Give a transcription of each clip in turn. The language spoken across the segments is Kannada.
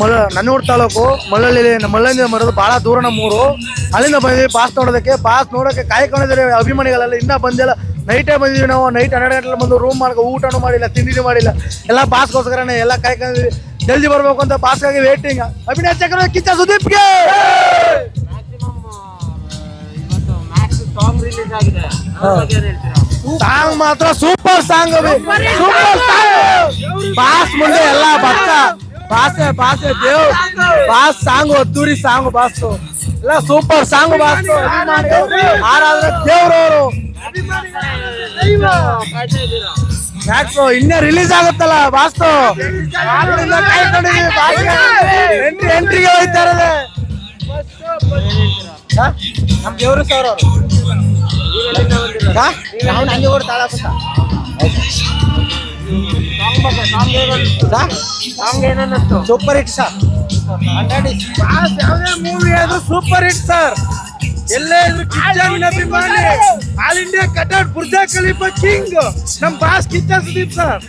ಮಳ ನನ್ನೂರು ತಾಲೂಕು ಮಳ್ಳಳ್ಳಿ ಮಳ್ಳಳ್ಳಿ ಮರೋದು ಬಹಳ ದೂರ ನಮ್ಮೂರು ಅಲ್ಲಿಂದ ಬಂದಿದ್ವಿ ಪಾಸ್ ನೋಡೋದಕ್ಕೆ, ಪಾಸ್ ನೋಡೋಕೆ ಕಾಯ್ಕೊಂಡಿದ್ದಾರೆ ಅಭಿಮಾನಿಗಳೆಲ್ಲ. ಇನ್ನೂ ಬಂದಿಲ್ಲ ನೈಟೇ ಬಂದಿದ್ವಿ ನಾವು ನೈಟ್ ಹನ್ನೆರಡು ಗಂಟೆ ಬಂದು ರೂಮ್ ಮಾಡ್ಕೊ, ಊಟನೂ ಮಾಡಿಲ್ಲ, ತಿಂಡಿನೂ ಮಾಡಿಲ್ಲ. ಎಲ್ಲ ಪಾಸ್ಗೋಸ್ಕರನೇ ಎಲ್ಲ ಕಾಯ್ಕೊಂಡಿದ್ವಿ ಜಲ್ದಿ ಬರ್ಬೇಕು ಅಂತ ಪಾಸ್ಗಾಗಿ ವೇಟಿಂಗ್ ಅಭಿನಯ ಚಕ್ರ, ಕಿಚ್ಚ ಸುದೀಪ್ಗೆ! ಸಾಂಗ್ ಮಾತ್ರ super song super song boss ಮುಂದೆ ಎಲ್ಲ ಭಕ್ತ ಬಾಸೆ ಬಾಸೆ ದೇವ್. ಬಾಸ್ ಸಾಂಗ್ ಅದ್ದೂರಿ ಸಾಂಗ್ ಬಾಸ್. ಎಲ್ಲ ಸೂಪರ್ ಸಾಂಗ್ ಬಾಸ್. ಆರಾದ್ರೆ ದೇವ್ರವರು. ಇನ್ನೇ ರಿಲೀಸ್ ಆಗುತ್ತಲ್ಲ ಬಾಸ್ತು ಎಂಟ್ರಿ, ಎಂಟ್ರಿಗೆ ಹೋಯ್ತಾ ಇರೋದೆ. ನಮ್ ದೇವ್ರು ಸರ್ ಅವರು. ಸೂಪರ್ ಹಿಟ್ ಸರ್ ಯಾವುದೇ ಮೂವಿ ಅದು ಸೂಪರ್ ಹಿಟ್ ಸರ್ ಎಲ್ಲೇ ಇದ್ರು ಕಿಚ್ಚನ ಅಭಿಮಾನಿ. All India cutout Burj Khalifa king ನಮ್ ಬಾಸ್ ಕಿಚ್ಚ ಸುದೀಪ್ ಸರ್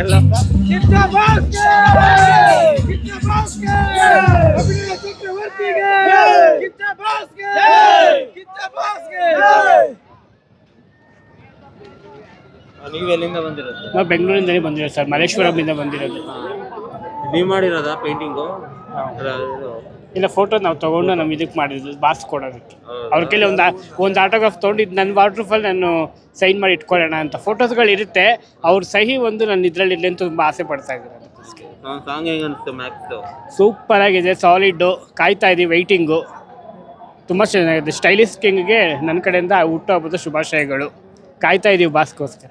ಎಲ್ಲ. ಕಿಚ್ಚ ಬಾಸ್ ಕಿಚ್ಚ ಅಭಿನಯ ಚಕ್ರವರ್ತಿಗೆ ಕಿಚ್ಚ ಬಾಸ್ಗೆ ಕಿಚ್ಚ ಬಾಸ್ಗೆ ನೀವು ಎಲ್ಲಿಂದ ಬಂದಿರೋದು? ನಾವು ಬೆಂಗಳೂರಿಂದಲೇ ಬಂದಿರೋದು ಸರ್ ಮಲ್ಲೇಶ್ವರಮಿಂದ ಬಂದಿರೋದು. ನೀವು ಮಾಡಿರೋದ ಪೇಂಟಿಂಗು ಇಲ್ಲ ಫೋಟೋ ನಾವು ತೊಗೊಂಡು ನಮ್ಮ ಇದಕ್ಕೆ ಮಾಡಿದ್ದು ಬಾಸ್ ಕೊಡೋದಕ್ಕೆ? ಅವ್ರ ಕೈಲಿ ಒಂದು ಒಂದು ಆಟೋಗ್ರಾಫ್ ತೊಗೊಂಡಿದ್ದು ನನ್ನ ವಾಟ್ರ್ ನಾನು ಸೈನ್ ಮಾಡಿ ಇಟ್ಕೊಳ್ಳೋಣ ಅಂತ ಫೋಟೋಸ್ಗಳು ಇರುತ್ತೆ. ಅವ್ರ ಸಹಿ ಒಂದು ನನ್ನ ಇದರಲ್ಲಿ ಇರಲಿ ಅಂತ ತುಂಬ ಆಸೆ ಪಡ್ತಾ ಇದ್ದಾರೆ ಸಾಂಗ್ ಮ್ಯಾಕ್ಸ್ ಸೂಪರ್ ಆಗಿದೆ ಸಾಲಿಡ್ಡು ಕಾಯ್ತಾ ಇದ್ದೀವಿ ವೈಟಿಂಗು ತುಂಬ ಚೆನ್ನಾಗಿದೆ ಸ್ಟೈಲಿಶ್ ಕಿಂಗ್ಗೆ ನನ್ನ ಕಡೆಯಿಂದ ಹುಟ್ಟುಹಬ್ಬದ ಶುಭಾಶಯಗಳು. ಕಾಯ್ತಾ ಇದ್ದೀವಿ ಬಾಸ್ಗೋಸ್ಕರ.